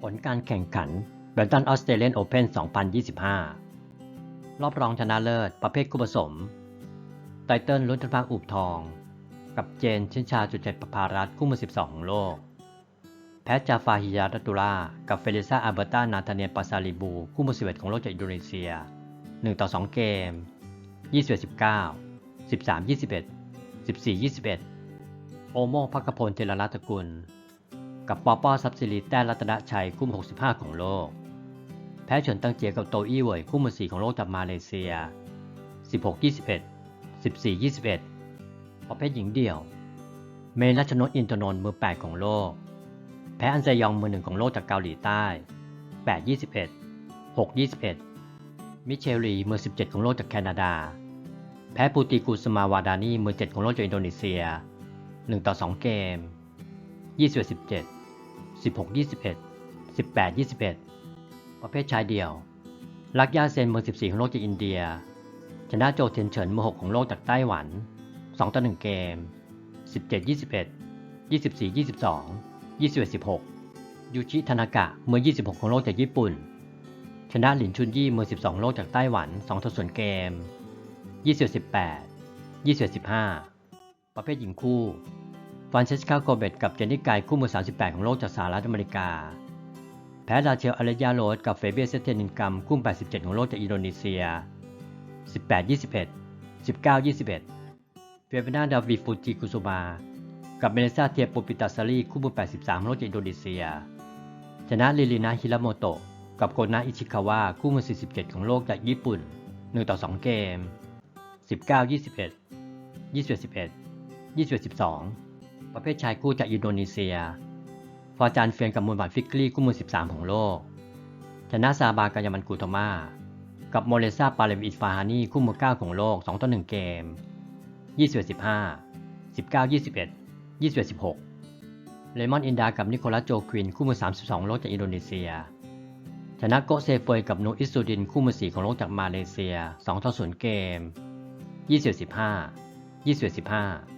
ผลการแข่งขันแบดตันออสเตรเลียนโอเพน2025 รอบรองชนะเลิศประเภทคู่ผสม ไตเติ้ลรุ่นธนภาคอุบทอง กับเจนชินชาจุดเจ็ดประภารัตคู่มือ 12 ของโลก แพ้จาฟาฮิยารัตุลากับเฟลิซาอาเบร์ตา นาธาเนียปาซาลิบู คู่มือ 11 ของโลกจากอินโดนีเซีย 1 ต่อ 2 เกม 21 19 13 21 14 21 โอโมพักพลเจรรัตกุล กับปอปอซับซิลิแต้รัตนชัยคู่มือ65 ของโลก แพ้เฉินตังเจียกับโตอี้เหวยคู่มือ4ของโลกจากมาเลเซีย 16 21 14 21ประเภทหญิงเดี่ยว เมรัชนกอินทนนท์มือ 8 ของโลก แพ้อันเซยองมือหนึ่งของโลกจากเกาหลีใต้ 8 21 6 21 มิเชลลีมือ 17 ของโลกจากแคนาดา แพ้ปูติกูสมาวาดานีมือ 7 ของโลกจากอินโดนีเซีย 1 ต่อ 2 เกม21 17 16 21 18 21 ประเภทชายเดี่ยว ลักยาเซนมือ14 ของโลกจากอินเดีย ชนะโจเทียนเฉินมือ6ของโลกจากไต้หวัน 2 ต่อ 1 เกม 17 21 24 22 21 16 ยูชิทานากะมือ 26 ของโลกจากญี่ปุ่น ชนะหลินชุนยี่มือ 12 โลกจากไต้หวัน 2 ต่อ 0 เกม21 18 21 15 ประเภทหญิงคู่ ฟรานเชสกาโกเบตกับเจนนิกายคู่มือ 38 ของโลกจากสหรัฐอเมริกา แพ้ราเชลอารยาโรสกับเฟเบียเซเทนินกัมคู่87 ของโลกจากอินโดนีเซีย 18 21 19 21 เฟเบนาดาวิฟูจิกุซุมา กับเมเลซาเทียปูปิตาซารีคู่มือ 83 ของโลกจากอินโดนีเซีย ชนะลิลินาฮิราโมโตะกับโกนาอิชิคาวะคู่มือ 47 ของโลกจากญี่ปุ่น 1 ต่อ 2 เกม 19 21 21 11 21 12 ประเภทชายคู่จากอินโดนีเซีย ฟอร์จานเฟียนกับมูลบัตฟิกลี่คู่มือ 13 ของโลก ชนะซาบากายามันกูโตมา กับโมเลซาปาเลมอิสฟาฮานีคู่มือ 9 ของโลก 2 ต่อ 1 เกม 21 15 19 21 21 16 เลมอนอินดากับนิโคลัสโจควินคู่มือ 32 โลกจากอินโดนีเซีย ชนะโกเซเฟยกับนูอิสซูดินคู่มือ 4 ของโลกจากมาเลเซีย 2 ต่อ 0 เกม 21 15 21 15